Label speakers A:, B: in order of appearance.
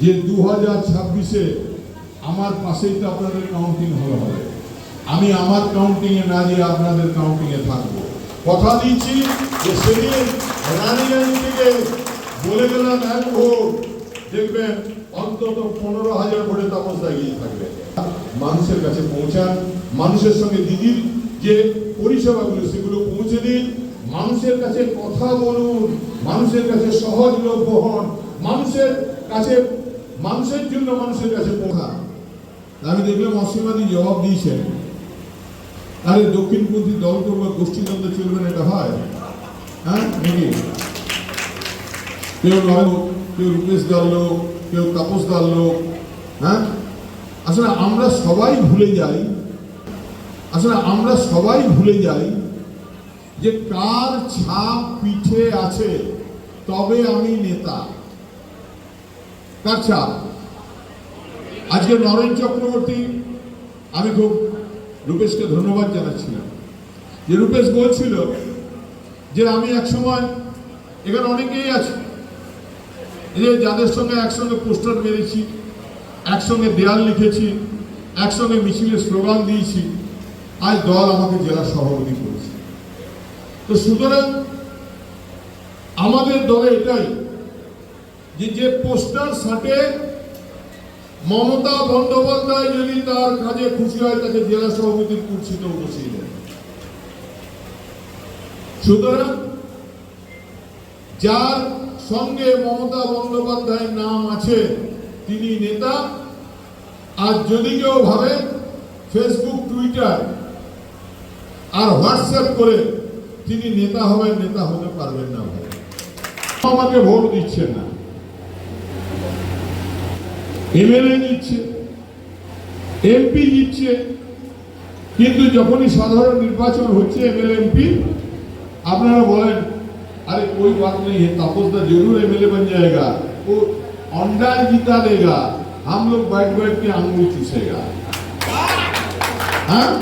A: যে দু হাজার ছাব্বিশে আমার পাশেই তো আপনাদের কাউন্টিং হলে হবে। আমি আমার কাউন্টিংয়ে না দিয়ে আপনাদের কাউন্টিংয়ে থাকব। কথা দিচ্ছি যে সেদিন রানীগঞ্জ থেকে বলে গেলাম এক ভোট দেখবেন, অন্তত পনেরো হাজার ভোটে তাপস দাঁড়িয়ে থাকবে। মানুষের কাছে পৌঁছান, মানুষের সঙ্গে দিদির যে পরিষেবাগুলো, সেগুলো পৌঁছে দিন। মানুষের কাছে কথা বলুন, মানুষের কাছে সহজলভ্য হন। মানুষের কাছে মানুষের জন্য মানুষের কাছে পৌঁছা। আমি দেখলাম অসীমাদি জবাব দিয়েছেন আরে দক্ষিণপন্থী দল করব, গোষ্ঠীদ্বন্দ্ব চলবে না, এটা হয়। হ্যাঁ নাকি? কেউ নব কেউ রূপেশ দার লোক, কেউ তাপস দার লোক হ্যাঁ? আসলে আমরা সবাই ভুলে যাই, আসলে আমরা সবাই ভুলে যাই যে কার ছাপ পিঠে আছে, তবে আমি নেতা। ছাপ। আজকে নরেন চক্রবর্তী, আমি খুব রূপেশকে ধন্যবাদ জানাচ্ছিলাম। যে রূপেশ বলছিল যে আমি এক সময় এখানে অনেকেই আছে, যে যাদের সঙ্গে একসঙ্গে পোস্টার মেরেছি, একসঙ্গে দেয়াল লিখেছি, একসঙ্গে মিছিলের স্লোগান দিয়েছি, আজ দল আমাকে জেলা সভাপতি করেছে। তো সুতরাং আমাদের দলে এটাই যে যে পোস্টার সাটে মমতা বন্দ্যোপাধ্যায় যদি তার কাজে খুশি হয়, তাকে জেলা সভাপতির কুর্সিতে বসিয়ে সুতরাং যার সঙ্গে মমতা বন্দ্যোপাধ্যায়ের নাম আছে, তিনি নেতা। আর যদি কেউ ভাবে ফেসবুক, টুইটার আর হোয়াটসঅ্যাপ করে তিনি নেতা হবেন, নেতা হতে পারবেন না ভাই। আমাকে ভোট দিচ্ছেন না। এমএলএ দিচ্ছে এমপি দিচ্ছে কিন্তু যখনই সাধারণ নির্বাচন হচ্ছে এমএলএ এমপি আপনারা বলেন अरे कोई बात नहीं है तापसदा जरूर एमएलए बन जाएगा वो अंडा जीता देगा हम लोग बैठ बैठ के अंगूर चूसेगा हाँ